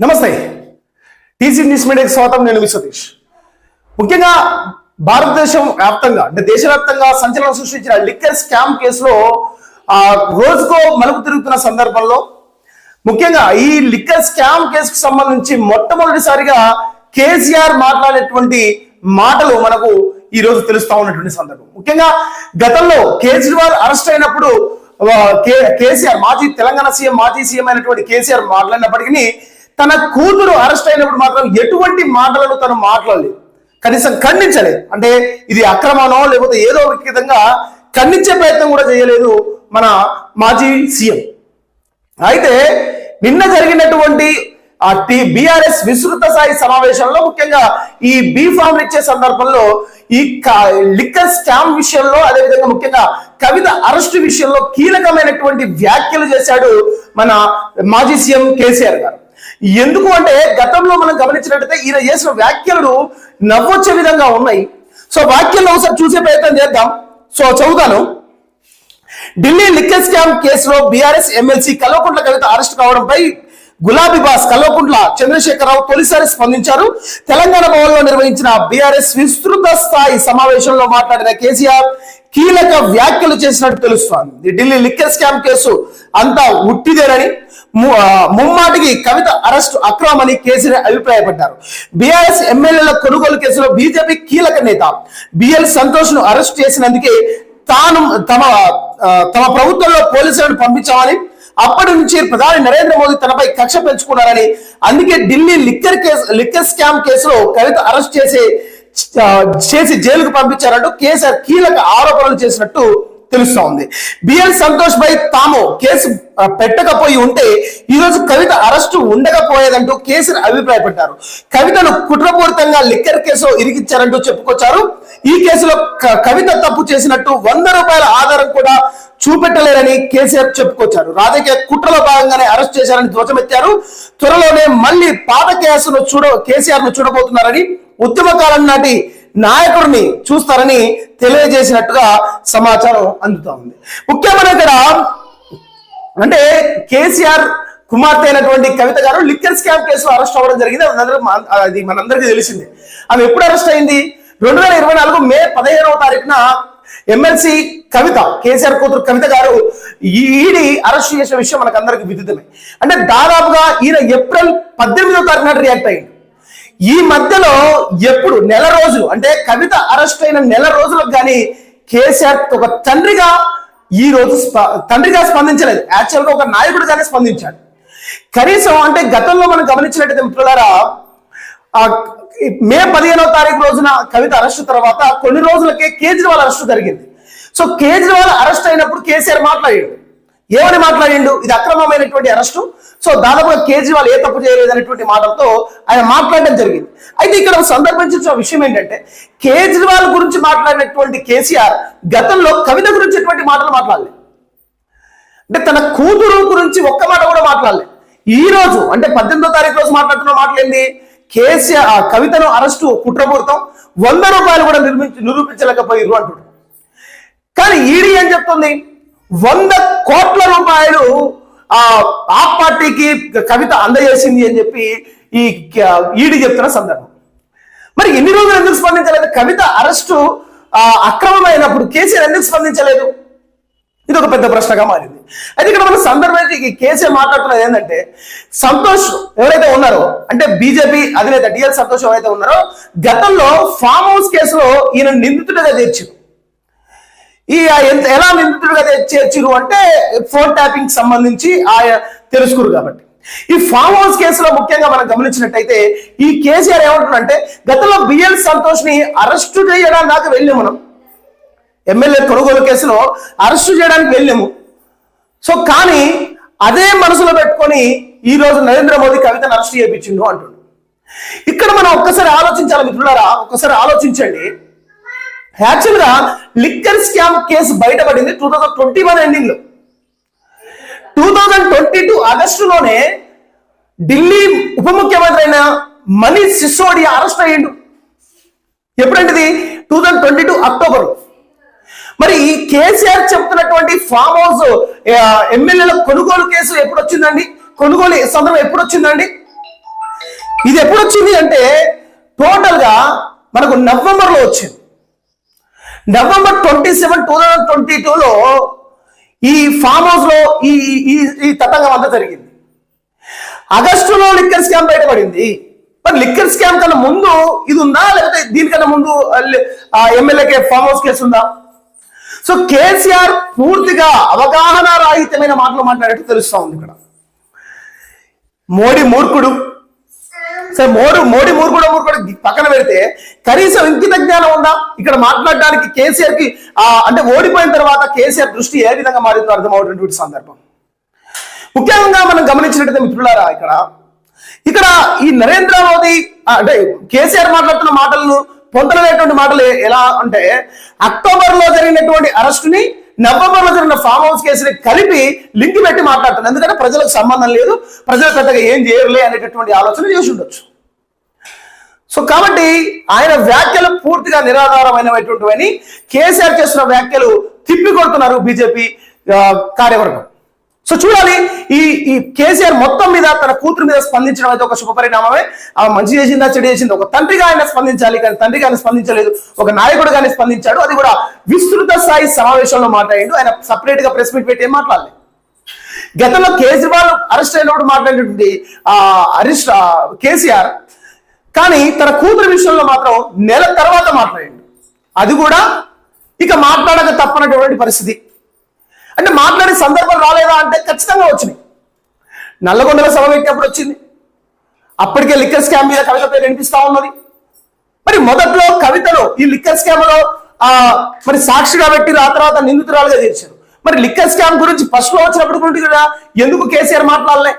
నమస్తే. TC news మీడియాకి స్వాగతం నేను మీ సతీష్. ముఖ్యంగా భారతదేశం వ్యాప్తంగా అంటే దేశవ్యాప్తంగా సంచలనం సృష్టించిన లిక్కర్ స్కామ్ కేసులో ఆ రోజుకో మలుపు తిరుగుతున్న సందర్భంలో ముఖ్యంగా ఈ లిక్కర్ స్కామ్ కేసుకు సంబంధించి మొట్టమొదటిసారిగా కేసీఆర్ మాట్లాడేటువంటి మాటలు మనకు ఈ రోజు తెలుస్తా ఉన్నటువంటి సందర్భం. ముఖ్యంగా గతంలో కేజ్రీవాల్ అరెస్ట్ అయినప్పుడు కే- కేసీఆర్ మాజీ తెలంగాణ సీఎం మాజీ సీఎం అయినటువంటి కేసీఆర్ మాట్లాడినప్పటికీ తన కూతురు అరెస్ట్ అయినప్పుడు మాత్రం ఎటువంటి మాటలను తను మాట్లాడలేదు. కనీసం ఖండించలేదు. అంటే ఇది అక్రమనో లేకపోతే ఏదో ఒక విధంగా ఖండించే ప్రయత్నం కూడా చేయలేదు మన మాజీ సీఎం. అయితే నిన్న జరిగినటువంటి ఆ టీ బీఆర్ఎస్ విస్తృత స్థాయి సమావేశంలో ముఖ్యంగా ఈ బీ ఫామ్ ఇచ్చే సందర్భంలో ఈ లిక్కర్ స్కామ్ విషయంలో అదేవిధంగా ముఖ్యంగా కవిత అరెస్టు విషయంలో కీలకమైనటువంటి వ్యాఖ్యలు చేశాడు మన మాజీ సీఎం కేసీఆర్ గారు. ఎందుకు అంటే గతంలో మనం గమనించినట్టయితే ఈయన చేసిన వ్యాఖ్యలు నవ్వొచ్చే విధంగా ఉన్నాయి. సో వ్యాఖ్యలు ఒకసారి చూసే ప్రయత్నం చేద్దాం. సో చదువుతాను. ఢిల్లీ లిక్కర్ స్కామ్ కేసులో BRS MLC Kalvakuntla Kavitha arrest కావడంపై గులాబీ బాస్ కల్వకుంట్ల చంద్రశేఖరరావు తొలిసారి స్పందించారు. తెలంగాణ భవన్లో నిర్వహించిన బీఆర్ఎస్ విస్తృత స్థాయి సమావేశంలో మాట్లాడిన కేసీఆర్ కీలక వ్యాఖ్యలు చేసినట్టు తెలుస్తోంది. ఢిల్లీ లిక్కర్ స్కామ్ కేసు అంతా ఉట్టిదేనని ముమ్మాటికి కవిత అరెస్టు అక్రమని కేసీఆర్ అభిప్రాయపడ్డారు. బీఆర్ఎస్ ఎమ్మెల్యేల కొనుగోలు కేసులో బీజేపీ కీలక నేత బిఎల్ సంతోష్ను అరెస్ట్ చేసినందుకే తాను తమ తమ ప్రభుత్వంలో పోలీసులను పంపించామని అప్పటి నుంచి ప్రధాని నరేంద్ర మోదీ తనపై కక్ష పెంచుకున్నారని అందుకే Delhi liquor case liquor scam కేసులో కవిత అరెస్ట్ చేసి చేసి జైలుకు పంపించారంటూ కేసీఆర్ కీలక ఆరోపణలు చేసినట్టు తెలుస్తా ఉంది బిఎన్ సంతోష్ పై తాము కేసు పెట్టకపోయి ఉంటే ఈ రోజు కవిత అరెస్టు ఉండకపోయేదంటూ కేసును అభిప్రాయపడ్డారు. కవితను కుట్రపూరితంగా లిక్కర్ కేసు ఇరిగిచ్చారంటూ చెప్పుకొచ్చారు. ఈ కేసులో క- కవిత తప్పు చేసినట్టు వంద రూపాయల ఆధారం కూడా చూపెట్టలేరని కేసీఆర్ చెప్పుకొచ్చారు. రాజకీయ కుట్రలో భాగంగానే అరెస్ట్ చేశారని ధ్వజమెత్తారు. త్వరలోనే మళ్ళీ పాత కేసును చూడ కేసీఆర్ను చూడబోతున్నారని ఉద్యమకాలం నాటి నాయకుడిని చూస్తారని తెలియజేసినట్టుగా సమాచారం అందుతా ఉంది. ముఖ్యమైన ఇక్కడ అంటే కేసీఆర్ కుమార్తె అయినటువంటి కవిత గారు లిక్కర్ స్కామ్ కేసులో అరెస్ట్ అవ్వడం జరిగింది. అది అది మనందరికీ తెలిసింది. ఆమె ఎప్పుడు అరెస్ట్ అయింది? రెండు వేల ఇరవై నాలుగు మే పదిహేనవ తారీఖున ఎమ్మెల్సీ కవిత కేసీఆర్ కూతురు కవిత గారు ఈడీ అరెస్ట్ చేసిన విషయం మనకు అందరికి విదితమే. అంటే దాదాపుగా ఈయన ఏప్రిల్ పద్దెనిమిదవ తారీఖున రియాక్ట్ అయింది ఈ మధ్యలో ఎప్పుడు నెల రోజులు అంటే కవిత అరెస్ట్ అయిన నెల రోజులకు కానీ కేసీఆర్ ఒక తండ్రిగా ఈ రోజు స్ప- తండ్రిగా స్పందించలేదు. యాక్చువల్గా ఒక నాయకుడిగానే స్పందించాడు. కనీసం అంటే గతంలో మనం గమనించినట్టయితే మిత్రులారా ఆ మే పదిహేనవ తారీఖు రోజున కవిత అరెస్ట్ తర్వాత కొన్ని రోజులకే కేజ్రీవాల్ అరెస్ట్ జరిగింది. సో కేజ్రీవాల్ అరెస్ట్ అయినప్పుడు కేసీఆర్ మాట్లాడాడు. ఏమని మాట్లాడిండు? ఇది అక్రమమైనటువంటి అరెస్టు. సో దాదాపుగా కేజ్రీవాల్ ఏ తప్పు చేయలేదు అనేటువంటి మాటలతో ఆయన మాట్లాడడం జరిగింది. అయితే ఇక్కడ సందర్భించిన విషయం ఏంటంటే కేజ్రీవాల్ గురించి మాట్లాడినటువంటి కేసీఆర్ గతంలో కవిత గురించి ఎటువంటి మాటలు మాట్లాడలేదు. అంటే తన కూతురు గురించి ఒక్క మాట కూడా మాట్లాడలేదు. ఈ రోజు అంటే పద్దెనిమిదో తారీఖు రోజు మాట్లాడుతున్న మాటలేంది కేసీఆర్ ఆ కవితను అరెస్టు కుట్రపూరితం వంద రూపాయలు కూడా నిర్మించి నిరూపించలేకపోయారు అంటుడు కానీ ఈడీ ఏం చెప్తుంది? వంద కోట్ల రూపాయలు ఆ ఆ పార్టీకి కవిత అందజేసింది అని చెప్పి ఈ ఈడీ చెప్తున్న సందర్భం. మరి ఎన్ని రోజులు ఎందుకు స్పందించలేదు? కవిత అరెస్టు అక్రమమైనప్పుడు కేసీఆర్ ఎందుకు స్పందించలేదు? ఇది ఒక పెద్ద ప్రశ్నగా మారింది. అయితే ఇక్కడ మన సందర్భంగా ఈ కేసీఆర్ మాట్లాడుతున్నది ఏంటంటే సంతోష్ ఎవరైతే ఉన్నారో అంటే బీజేపీ అధినేత డిఎల్ సంతోష్ ఎవరైతే ఉన్నారో గతంలో ఫామ్ హౌస్ కేసులో ఈయన నిందితుడిగా తీర్చింది ఈ ఎంత ఎలా నిందితుడిగా చేర్చిరు అంటే ఫోన్ ట్యాపింగ్ సంబంధించి ఆయన తెలుసుకురు కాబట్టి. ఈ ఫామ్ హౌస్ కేసులో ముఖ్యంగా మనం గమనించినట్టయితే ఈ కేసీఆర్ ఏమంటున్నారంటే గతంలో బిఎల్ సంతోష్ని అరెస్టు చేయడానికి దాకా వెళ్ళాము మనం. ఎమ్మెల్యే కొనుగోలు కేసులో అరెస్టు చేయడానికి వెళ్ళాము సో కానీ అదే మనసులో పెట్టుకొని ఈ రోజు నరేంద్ర మోదీ కవితను అరెస్ట్ చేయించిండు అంటుండు. ఇక్కడ మనం ఒక్కసారి ఆలోచించాలి మిత్రులారా ఒక్కసారి ఆలోచించండి. యాక్చువల్గా లిక్కర్ స్కామ్ కేసు బయటపడింది టూ థౌజండ్ ట్వంటీ వన్ ఎండింగ్లో. టూ థౌజండ్ ట్వంటీ టూ ఆగస్టులోనే ఢిల్లీ ఉప ముఖ్యమంత్రి అయిన మనీష్ సిసోడియా అరెస్ట్ అయ్యిండు. ఎప్పుడంటిది? Two thousand twenty two October. మరి ఈ కేసీఆర్ చెప్తున్నటువంటి ఫామ్ హౌస్ ఎమ్మెల్యేల కొనుగోలు కేసు ఎప్పుడు వచ్చిందండి కొనుగోలు సందర్భం ఎప్పుడు వచ్చిందండి ఇది ఎప్పుడు వచ్చింది అంటే టోటల్గా మనకు నవంబర్లో వచ్చింది. November twenty seven two thousand twenty టూలో ఈ ఫామ్ హౌస్లో ఈ ఈ ఈ తతంగం అంతా జరిగింది. ఆగస్టులో లిక్కర్ స్కామ్ బయటపడింది. మరి లిక్కర్ స్కామ్ కన్నా ముందు ఇది ఉందా? లేకపోతే దీనికన్నా ముందు ఎమ్మెల్యేకే ఫామ్ హౌస్ కేసు ఉందా? సో కేసీఆర్ పూర్తిగా అవగాహన రాహిత్యమైన మాటలు మాట్లాడేట్టు తెలుస్తా ఉంది ఇక్కడ. మోడీ మూర్ఖుడు. సరే మోడు మోడీ మూర్ఖుడు కూడా పక్కన పెడితే కనీసం ఇంకిత జ్ఞానం ఉందా? ఇక్కడ మాట్లాడడానికి కేసీఆర్కి అంటే ఓడిపోయిన తర్వాత కేసీఆర్ దృష్టి ఏ విధంగా మారిందో అర్థమవుతున్నటువంటి సందర్భం. ముఖ్యంగా మనం గమనించినట్టయితే మిత్రులారా ఇక్కడ ఇక్కడ ఈ నరేంద్ర మోదీ అంటే కేసీఆర్ మాట్లాడుతున్న మాటలను పొందలేటువంటి మాటలు ఎలా అంటే అక్టోబర్లో జరిగినటువంటి అరెస్టుని నవంబర్లో జరిగిన ఫామ్ హౌస్ కేసుని కలిపి లింక్ పెట్టి మాట్లాడుతున్నారు. ఎందుకంటే ప్రజలకు సంబంధం లేదు. ప్రజలు పెద్దగా ఏం చేయరులే అనేటటువంటి ఆలోచన చేసి ఉండొచ్చు. సో కాబట్టి ఆయన వ్యాఖ్యలు పూర్తిగా నిరాధారమైనటువంటివని కేసీఆర్ చేస్తున్న వ్యాఖ్యలు తిప్పికొడుతున్నారు బీజేపీ కార్యవర్గం. సో చూడాలి ఈ ఈ కేసీఆర్ మొత్తం మీద తన కూతురు మీద స్పందించడం అయితే ఒక శుభ పరిణామమే ఆ మంచి చేసిందా చెడు చేసిందా ఒక తండ్రిగా ఆయన స్పందించాలి కానీ తండ్రిగా ఆయన స్పందించలేదు ఒక నాయకుడుగానే స్పందించాడు అది కూడా విస్తృత స్థాయి సమావేశంలో మాట్లాడిండు. ఆయన సపరేట్గా ప్రెస్ మీట్ పెట్టి మాట్లాడలేదు గతంలో కేజ్రీవాల్ అరెస్ట్ అయినప్పుడు మాట్లాడినటువంటి ఆ అరెస్ట్ ఆ, కేసీఆర్ కానీ తన కూతురు విషయంలో మాత్రం నెల తర్వాత మాట్లాడిండు. అది కూడా ఇక మాట్లాడక తప్పనటువంటి పరిస్థితి. అంటే మాట్లాడే సందర్భం రాలేదా అంటే ఖచ్చితంగా వచ్చినాయి. నల్లగొండల సభ పెట్టినప్పుడు వచ్చింది. అప్పటికే లిక్కర్ స్కామ్ మీద కవిత పేరు వినిపిస్తా ఉన్నది. మరి మొదట్లో కవితలో ఈ లిక్కర్ స్కామ్లో ఆ మరి సాక్షిగా పెట్టి ఆ తర్వాత నిందితురాలుగా చేర్చారు మరి లిక్కర్ స్కామ్ గురించి ఫస్ట్లో వచ్చినప్పుడు కూడా ఎందుకు కేసీఆర్ మాట్లాడలే?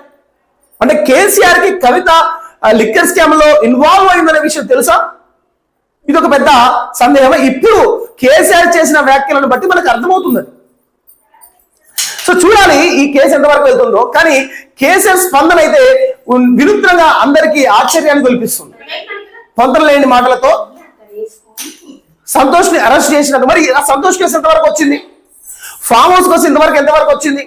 అంటే కేసీఆర్కి కవిత లిక్కర్ స్కామ్లో ఇన్వాల్వ్ అయిందనే విషయం తెలుసా? ఇది ఒక పెద్ద సందేహం ఇప్పుడు కేసీఆర్ చేసిన వ్యాఖ్యలను బట్టి మనకు అర్థమవుతుంది చూడాలి ఈ కేసు ఎంతవరకు వెళ్తుందో. కానీ కేసీఆర్ స్పందన అయితే వినూత్నంగా అందరికీ ఆశ్చర్యాన్ని కల్పిస్తుంది. పొంతన లేని మాటలతో సంతోష్ని అరెస్ట్ చేసినట్టు. మరి ఆ సంతోష్ కేసు ఎంతవరకు వచ్చింది? ఫామ్ హౌస్ కోసం ఇంతవరకు ఎంతవరకు వచ్చింది?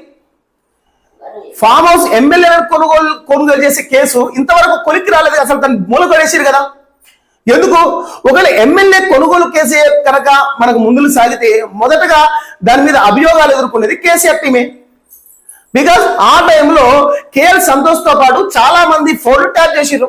ఫామ్ హౌస్ ఎమ్మెల్యే కొనుగోలు కొనుగోలు చేసే కేసు ఇంతవరకు కొలిక్కి రాలేదు. అసలు తను మూల కదా. ఎందుకు? ఒకవేళ ఎమ్మెల్యే కొనుగోలు కేసీఆర్ కనుక మనకు ముందులు సాగితే మొదటగా దాని మీద అభియోగాలు ఎదుర్కొనేది కేసీఆర్ టీమే. బికాస్ ఆ టైంలో కేఎల్ సంతోష్తో పాటు చాలా మంది ఫోన్ ట్యాప్ చేసిర్రు.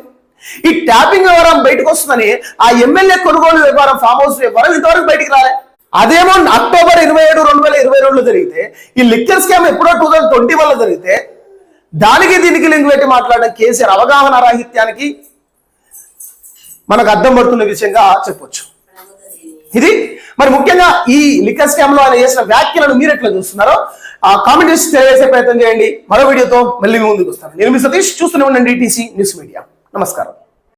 ఈ ట్యాపింగ్ వ్యవహారం బయటకు వస్తుందని ఆ ఎమ్మెల్యే కొనుగోలు వ్యవహారం ఫామ్ హౌస్ వ్యవహారం ఇంతవరకు బయటికి రాలే. అదేమో అక్టోబర్ ఇరవై ఏడు రెండు వేల ఇరవై రెండులో జరిగితే ఈ లిక్కర్ స్కామ్ ఎప్పుడో టూ థౌసండ్ ట్వంటీ వల్ల జరిగితే దానికి దీనికి లింక్ పెట్టి మాట్లాడడం కేసీఆర్ అవగాహన రాహిత్యానికి మనకు అర్థం పడుతున్న విషయంగా చెప్పొచ్చు. ఇది మరి ముఖ్యంగా ఈ లిక్కర్ స్కామ్లో ఆయన చేసిన వ్యాఖ్యలను మీరు ఎట్లా చూస్తున్నారో ఆ కామెంట్ చేసి తెలియజేసే ప్రయత్నం చేయండి. మరో వీడియోతో మళ్ళీ ముందుకు వస్తాను. నేను మీ సతీష్ చూస్తూనే ఉండండి టీసీ న్యూస్ మీడియా నమస్కారం.